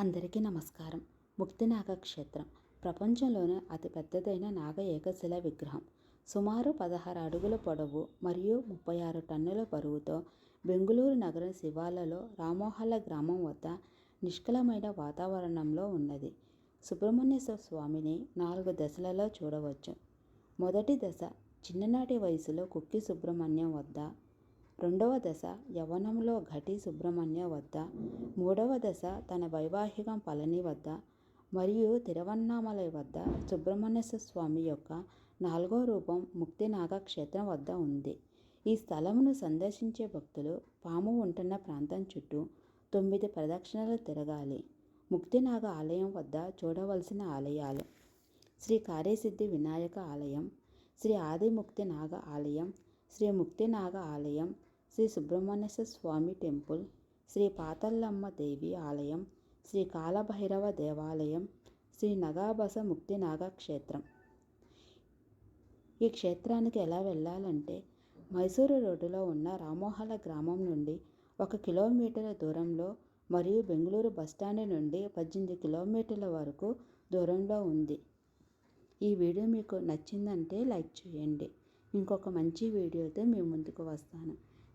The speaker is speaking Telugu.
అందరికీ నమస్కారం. ముక్తినాగ క్షేత్రం. ప్రపంచంలోనే అతి పెద్దదైన నాగ ఏకశిల విగ్రహం. సుమారు పదహారు అడుగుల పొడవు మరియు ముప్పై ఆరు టన్నుల బరువుతో బెంగుళూరు నగరం శివాలలో రామోహల్ల గ్రామం వద్ద నిష్కలమైన వాతావరణంలో ఉన్నది. సుబ్రహ్మణ్యేశ్వర స్వామిని నాలుగు దశలలో చూడవచ్చు. మొదటి దశ చిన్ననాటి వయసులో కుక్కి సుబ్రహ్మణ్యం వద్ద రెండవ దశ యవ్వనంలో ఘటి సుబ్రహ్మణ్య వద్ద. మూడవ దశ తన వైవాహికం పళని వద్ద. మరియు తిరువన్నామలై వద్ద సుబ్రహ్మణ్య స్వామి యొక్క నాలుగో రూపం ముక్తినాగ క్షేత్రం వద్ద ఉంది. ఈ స్థలమును సందర్శించే భక్తులు పాము ఉంటున్న ప్రాంతం చుట్టూ తొమ్మిది ప్రదక్షిణలు తిరగాలి. ముక్తినాగ ఆలయం వద్ద చూడవలసిన ఆలయాలు. శ్రీ కార్యసిద్ధి వినాయక ఆలయం శ్రీ ఆదిముక్తి నాగ ఆలయం శ్రీ ముక్తినాగ ఆలయం శ్రీ సుబ్రహ్మణ్యేశ్వర స్వామి టెంపుల్ శ్రీ పాతల్లమ్మ దేవి ఆలయం శ్రీ కాలభైరవ దేవాలయం శ్రీ నగాబస ముక్తినాగ క్షేత్రం. ఈ క్షేత్రానికి ఎలా వెళ్ళాలంటే మైసూరు రోడ్డులో ఉన్న రామోహల గ్రామం నుండి ఒక కిలోమీటర్ల దూరంలో మరియు బెంగళూరు బస్టాండ్ నుండి పద్దెనిమిది కిలోమీటర్ల వరకు దూరంలో ఉంది. ఈ వీడియో మీకు నచ్చిందంటే లైక్ చేయండి. ఇంకొక మంచి వీడియోతో మీ ముందుకు వస్తాను.